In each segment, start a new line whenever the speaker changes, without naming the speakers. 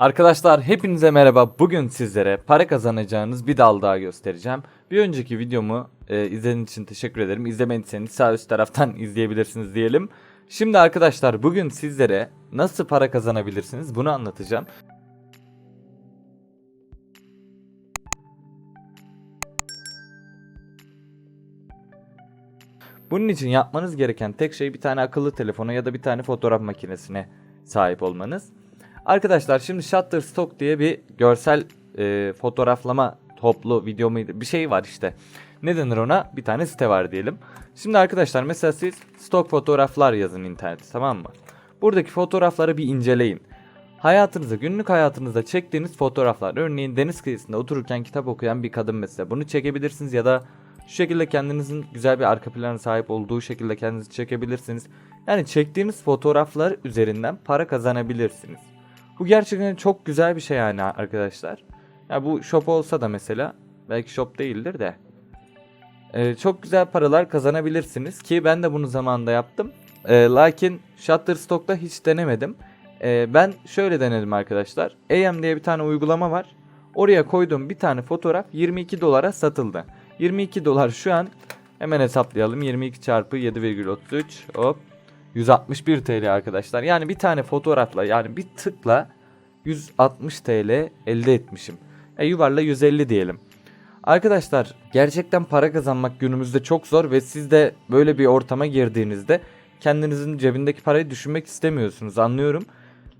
Arkadaşlar hepinize merhaba. Bugün sizlere para kazanacağınız bir dal daha göstereceğim. Bir önceki videomu e, izlediğiniz için teşekkür ederim. İzlemediyseniz sağ üst taraftan izleyebilirsiniz diyelim. Şimdi arkadaşlar bugün sizlere nasıl para kazanabilirsiniz bunu anlatacağım. Bunun için yapmanız gereken tek şey bir tane akıllı telefona ya da bir tane fotoğraf makinesine sahip olmanız. Arkadaşlar şimdi Shutterstock diye bir görsel e, fotoğraflama toplu video muydu bir şey var işte. Ne denir ona? Bir tane site var diyelim. Şimdi arkadaşlar mesela siz stok fotoğraflar yazın internete tamam mı? Buradaki fotoğrafları bir inceleyin. Hayatınızda, günlük hayatınızda çektiğiniz fotoğraflar. Örneğin deniz kıyısında otururken kitap okuyan bir kadın mesela. Bunu çekebilirsiniz ya da şu şekilde kendinizin güzel bir arka plana sahip olduğu şekilde kendinizi çekebilirsiniz. Yani çektiğiniz fotoğraflar üzerinden para kazanabilirsiniz. Bu gerçekten çok güzel bir şey yani arkadaşlar. Ya bu shop olsa da mesela belki shop değildir de. Ee, çok güzel paralar kazanabilirsiniz ki ben de bunu zamanında yaptım. Ee, lakin Shutterstock'ta hiç denemedim. Ee, ben şöyle denedim arkadaşlar. AM diye bir tane uygulama var. Oraya koyduğum bir tane fotoğraf 22 dolara satıldı. 22 dolar şu an hemen hesaplayalım. 22 çarpı 7,33 hop 161 TL arkadaşlar. Yani bir tane fotoğrafla yani bir tıkla 160 TL elde etmişim. E yuvarla 150 diyelim. Arkadaşlar gerçekten para kazanmak günümüzde çok zor ve siz de böyle bir ortama girdiğinizde kendinizin cebindeki parayı düşünmek istemiyorsunuz anlıyorum.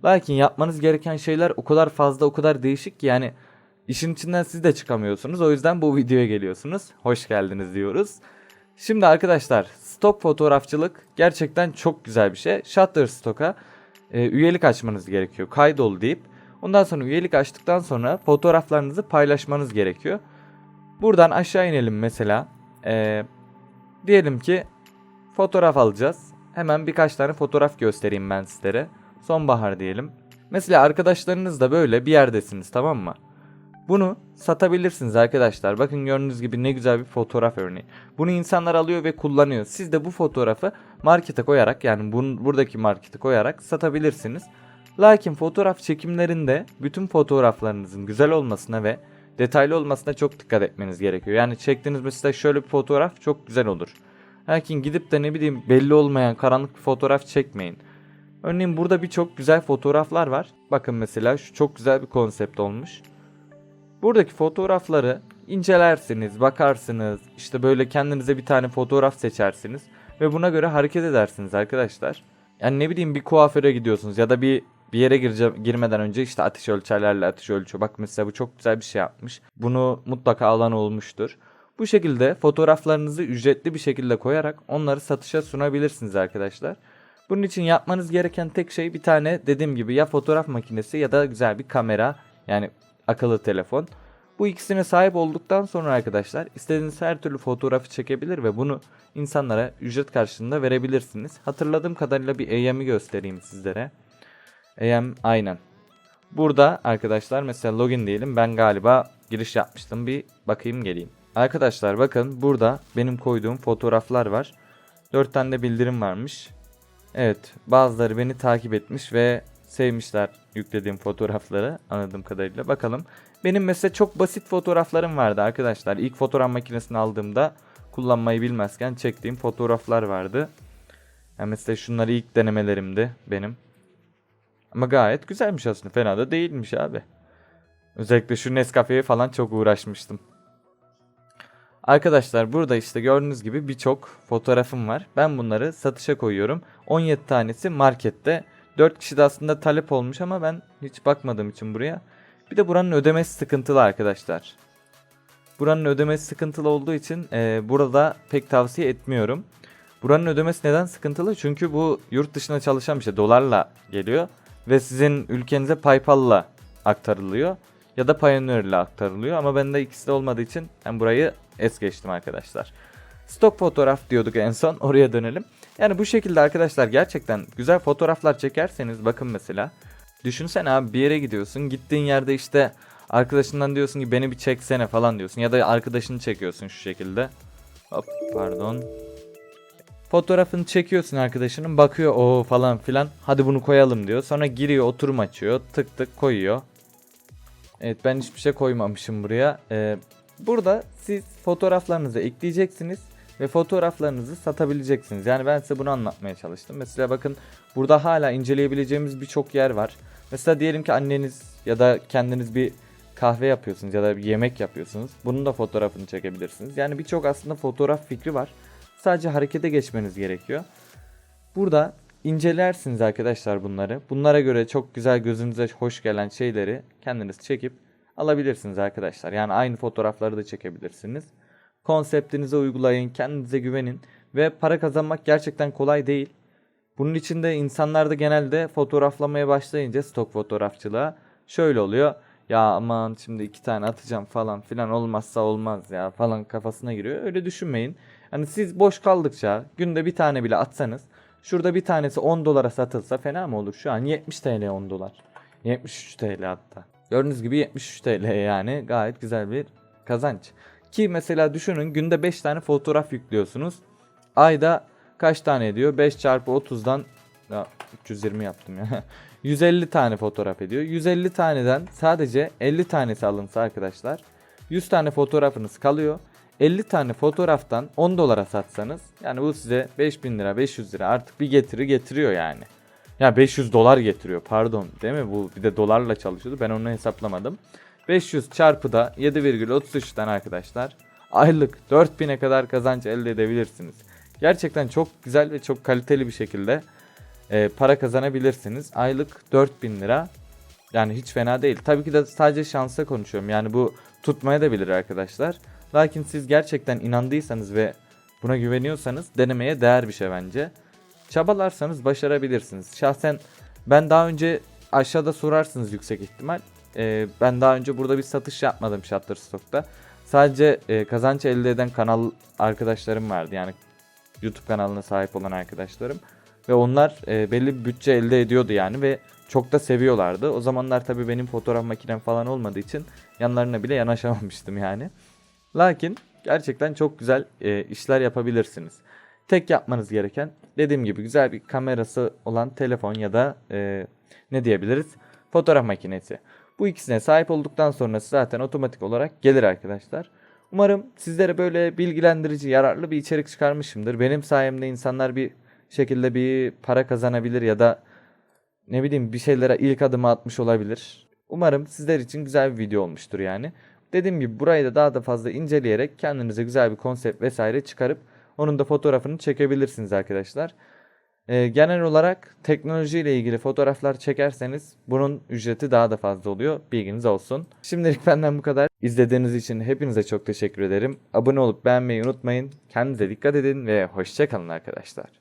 Lakin yapmanız gereken şeyler o kadar fazla o kadar değişik ki yani işin içinden siz de çıkamıyorsunuz. O yüzden bu videoya geliyorsunuz. Hoş geldiniz diyoruz. Şimdi arkadaşlar stok fotoğrafçılık gerçekten çok güzel bir şey. Shutterstock'a e, üyelik açmanız gerekiyor. Kaydol deyip ondan sonra üyelik açtıktan sonra fotoğraflarınızı paylaşmanız gerekiyor. Buradan aşağı inelim mesela. E, diyelim ki fotoğraf alacağız. Hemen birkaç tane fotoğraf göstereyim ben sizlere. Sonbahar diyelim. Mesela arkadaşlarınız da böyle bir yerdesiniz tamam mı? Bunu satabilirsiniz arkadaşlar. Bakın gördüğünüz gibi ne güzel bir fotoğraf örneği. Bunu insanlar alıyor ve kullanıyor. Siz de bu fotoğrafı markete koyarak yani bunun, buradaki markete koyarak satabilirsiniz. Lakin fotoğraf çekimlerinde bütün fotoğraflarınızın güzel olmasına ve detaylı olmasına çok dikkat etmeniz gerekiyor. Yani çektiğiniz mesela şöyle bir fotoğraf çok güzel olur. Lakin gidip de ne bileyim belli olmayan karanlık bir fotoğraf çekmeyin. Örneğin burada birçok güzel fotoğraflar var. Bakın mesela şu çok güzel bir konsept olmuş. Buradaki fotoğrafları incelersiniz, bakarsınız. İşte böyle kendinize bir tane fotoğraf seçersiniz ve buna göre hareket edersiniz arkadaşlar. Yani ne bileyim bir kuaföre gidiyorsunuz ya da bir bir yere girce, girmeden önce işte ateş ölçerlerle ateş ölçüyor. Bak mesela bu çok güzel bir şey yapmış. Bunu mutlaka alan olmuştur. Bu şekilde fotoğraflarınızı ücretli bir şekilde koyarak onları satışa sunabilirsiniz arkadaşlar. Bunun için yapmanız gereken tek şey bir tane dediğim gibi ya fotoğraf makinesi ya da güzel bir kamera yani akıllı telefon. Bu ikisine sahip olduktan sonra arkadaşlar istediğiniz her türlü fotoğrafı çekebilir ve bunu insanlara ücret karşılığında verebilirsiniz. Hatırladığım kadarıyla bir AM'i göstereyim sizlere. AM aynen. Burada arkadaşlar mesela login diyelim. Ben galiba giriş yapmıştım. Bir bakayım geleyim. Arkadaşlar bakın burada benim koyduğum fotoğraflar var. 4 tane de bildirim varmış. Evet bazıları beni takip etmiş ve sevmişler yüklediğim fotoğrafları anladığım kadarıyla. Bakalım. Benim mesela çok basit fotoğraflarım vardı arkadaşlar. İlk fotoğraf makinesini aldığımda kullanmayı bilmezken çektiğim fotoğraflar vardı. Yani mesela şunları ilk denemelerimdi benim. Ama gayet güzelmiş aslında. Fena da değilmiş abi. Özellikle şu Nescafe'ye falan çok uğraşmıştım. Arkadaşlar burada işte gördüğünüz gibi birçok fotoğrafım var. Ben bunları satışa koyuyorum. 17 tanesi markette. 4 kişi de aslında talep olmuş ama ben hiç bakmadığım için buraya. Bir de buranın ödemesi sıkıntılı arkadaşlar. Buranın ödemesi sıkıntılı olduğu için e, burada pek tavsiye etmiyorum. Buranın ödemesi neden sıkıntılı? Çünkü bu yurt dışına çalışan bir şey. Dolarla geliyor. Ve sizin ülkenize Paypal'la aktarılıyor. Ya da Payoneer ile aktarılıyor. Ama bende ikisi de olmadığı için ben burayı es geçtim arkadaşlar. Stok fotoğraf diyorduk en son. Oraya dönelim. Yani bu şekilde arkadaşlar gerçekten güzel fotoğraflar çekerseniz bakın mesela. Düşünsene abi bir yere gidiyorsun. Gittiğin yerde işte arkadaşından diyorsun ki beni bir çeksene falan diyorsun. Ya da arkadaşını çekiyorsun şu şekilde. Hop pardon. Fotoğrafını çekiyorsun arkadaşının bakıyor o falan filan hadi bunu koyalım diyor. Sonra giriyor oturum açıyor tık tık koyuyor. Evet ben hiçbir şey koymamışım buraya. Ee, burada siz fotoğraflarınızı ekleyeceksiniz ve fotoğraflarınızı satabileceksiniz. Yani ben size bunu anlatmaya çalıştım. Mesela bakın burada hala inceleyebileceğimiz birçok yer var. Mesela diyelim ki anneniz ya da kendiniz bir kahve yapıyorsunuz ya da bir yemek yapıyorsunuz. Bunun da fotoğrafını çekebilirsiniz. Yani birçok aslında fotoğraf fikri var. Sadece harekete geçmeniz gerekiyor. Burada incelersiniz arkadaşlar bunları. Bunlara göre çok güzel gözünüze hoş gelen şeyleri kendiniz çekip alabilirsiniz arkadaşlar. Yani aynı fotoğrafları da çekebilirsiniz. Konseptinize uygulayın, kendinize güvenin ve para kazanmak gerçekten kolay değil. Bunun için de insanlar da genelde fotoğraflamaya başlayınca stok fotoğrafçılığa şöyle oluyor. Ya aman şimdi iki tane atacağım falan filan olmazsa olmaz ya falan kafasına giriyor. Öyle düşünmeyin. Hani siz boş kaldıkça günde bir tane bile atsanız şurada bir tanesi 10 dolara satılsa fena mı olur? Şu an 70 TL 10 dolar. 73 TL hatta. Gördüğünüz gibi 73 TL yani gayet güzel bir kazanç. Ki mesela düşünün günde 5 tane fotoğraf yüklüyorsunuz. Ayda kaç tane ediyor? 5 çarpı 30'dan ya 320 yaptım ya. 150 tane fotoğraf ediyor. 150 taneden sadece 50 tanesi alınsa arkadaşlar 100 tane fotoğrafınız kalıyor. 50 tane fotoğraftan 10 dolara satsanız yani bu size 5000 lira 500 lira artık bir getiri getiriyor yani. Ya 500 dolar getiriyor pardon değil mi? Bu bir de dolarla çalışıyordu ben onu hesaplamadım. 500 çarpı da 7,33'ten arkadaşlar aylık 4000'e kadar kazanç elde edebilirsiniz. Gerçekten çok güzel ve çok kaliteli bir şekilde e, para kazanabilirsiniz. Aylık 4000 lira yani hiç fena değil. Tabii ki de sadece şansa konuşuyorum. Yani bu tutmaya da bilir arkadaşlar. Lakin siz gerçekten inandıysanız ve buna güveniyorsanız denemeye değer bir şey bence. Çabalarsanız başarabilirsiniz. Şahsen ben daha önce aşağıda sorarsınız yüksek ihtimal. Ee, ben daha önce burada bir satış yapmadım Shutterstock'ta. Sadece e, kazanç elde eden kanal arkadaşlarım vardı. Yani YouTube kanalına sahip olan arkadaşlarım. Ve onlar e, belli bir bütçe elde ediyordu yani ve çok da seviyorlardı. O zamanlar tabii benim fotoğraf makinem falan olmadığı için yanlarına bile yanaşamamıştım yani. Lakin gerçekten çok güzel e, işler yapabilirsiniz. Tek yapmanız gereken dediğim gibi güzel bir kamerası olan telefon ya da e, ne diyebiliriz fotoğraf makinesi. Bu ikisine sahip olduktan sonra zaten otomatik olarak gelir arkadaşlar. Umarım sizlere böyle bilgilendirici, yararlı bir içerik çıkarmışımdır. Benim sayemde insanlar bir şekilde bir para kazanabilir ya da ne bileyim bir şeylere ilk adımı atmış olabilir. Umarım sizler için güzel bir video olmuştur yani. Dediğim gibi burayı da daha da fazla inceleyerek kendinize güzel bir konsept vesaire çıkarıp onun da fotoğrafını çekebilirsiniz arkadaşlar. Ee, genel olarak teknolojiyle ilgili fotoğraflar çekerseniz bunun ücreti daha da fazla oluyor. Bilginiz olsun. Şimdilik benden bu kadar. İzlediğiniz için hepinize çok teşekkür ederim. Abone olup beğenmeyi unutmayın. Kendinize dikkat edin ve hoşçakalın arkadaşlar.